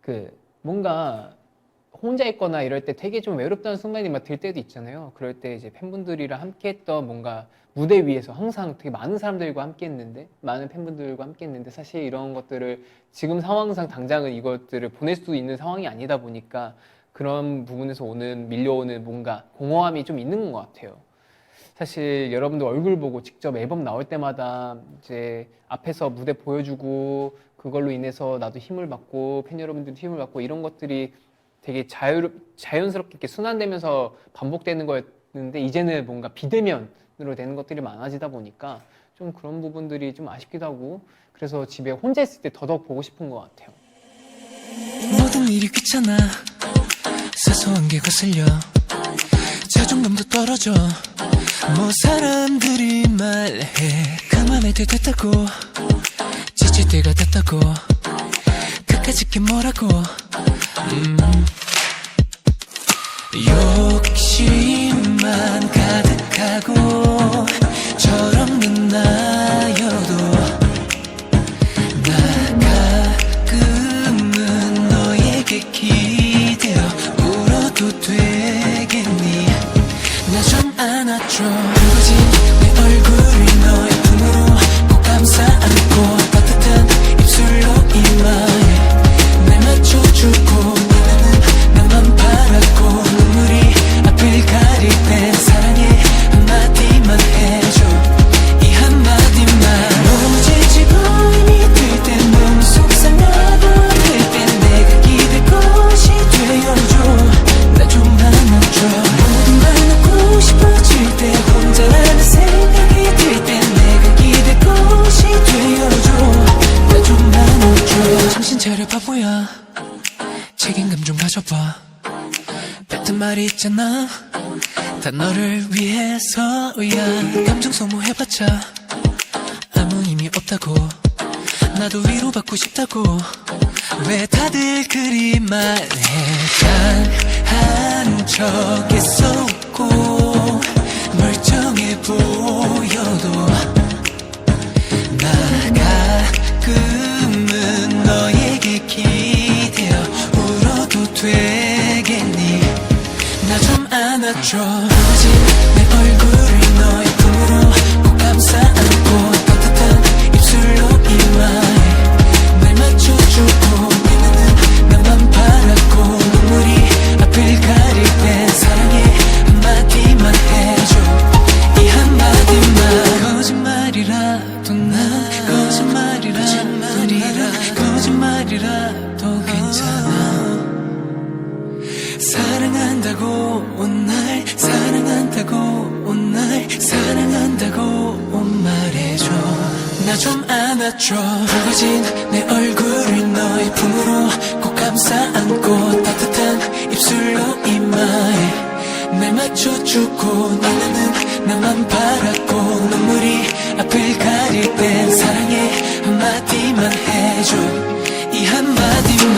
그 뭔가 혼자 있거나 이럴 때 되게 좀 외롭다는 순간이 막 들 때도 있잖아요. 그럴 때 이제 팬분들이랑 함께 했던 뭔가 무대 위에서 항상 되게 많은 사람들과 함께 했는데 많은 팬분들과 함께 했는데 사실 이런 것들을 지금 상황상 당장은 이것들을 보낼 수 있는 상황이 아니다 보니까 그런 부분에서 오는 밀려오는 뭔가 공허함이 좀 있는 것 같아요. 사실 여러분들 얼굴 보고 직접 앨범 나올 때마다 이제 앞에서 무대 보여주고 그걸로 인해서 나도 힘을 받고 팬 여러분들도 힘을 받고 이런 것들이 되게 자유, 자연스럽게 이렇게 순환되면서 반복되는 거였는데 이제는 뭔가 비대면으로 되는 것들이 많아지다 보니까 좀 그런 부분들이 좀 아쉽기도 하고 그래서 집에 혼자 있을 때 더더욱 보고 싶은 것 같아요. 모든 일이 귀찮아. 사소한 게 거슬려. 자존감도 떨어져. 뭐 사람들이 말해. 그만해도 됐다고 때가 됐다고. 끝까지 게 뭐라고. 음. 욕심만 가득하고 철없는 나여도 나 가끔은 너에게 기대어 울어도 되겠니? 나 좀 안아줘 책임감 좀 가져봐. 뱉은 말이 있잖아. 다 너를 위해서야. 감정 소모해봤자 아무 의미 없다고. 나도 위로받고 싶다고. 왜 다들 그리 말해? 단한 척에서 웃고 멀쩡해 보여도 되겠니? 나 좀 안아줘. 붉어진 내 얼굴을 사랑한다고 온 날 사랑한다고 온 날 사랑한다고 말해줘. 나 좀 안아줘. 붉어진 내 얼굴을 너의 품으로 꼭 감싸 안고 따뜻한 입술로 이마에 날 맞춰주고 내 눈은 나만 바라고 눈물이 앞을 가릴 땐 사랑해 한마디만 해줘. 이 한마디만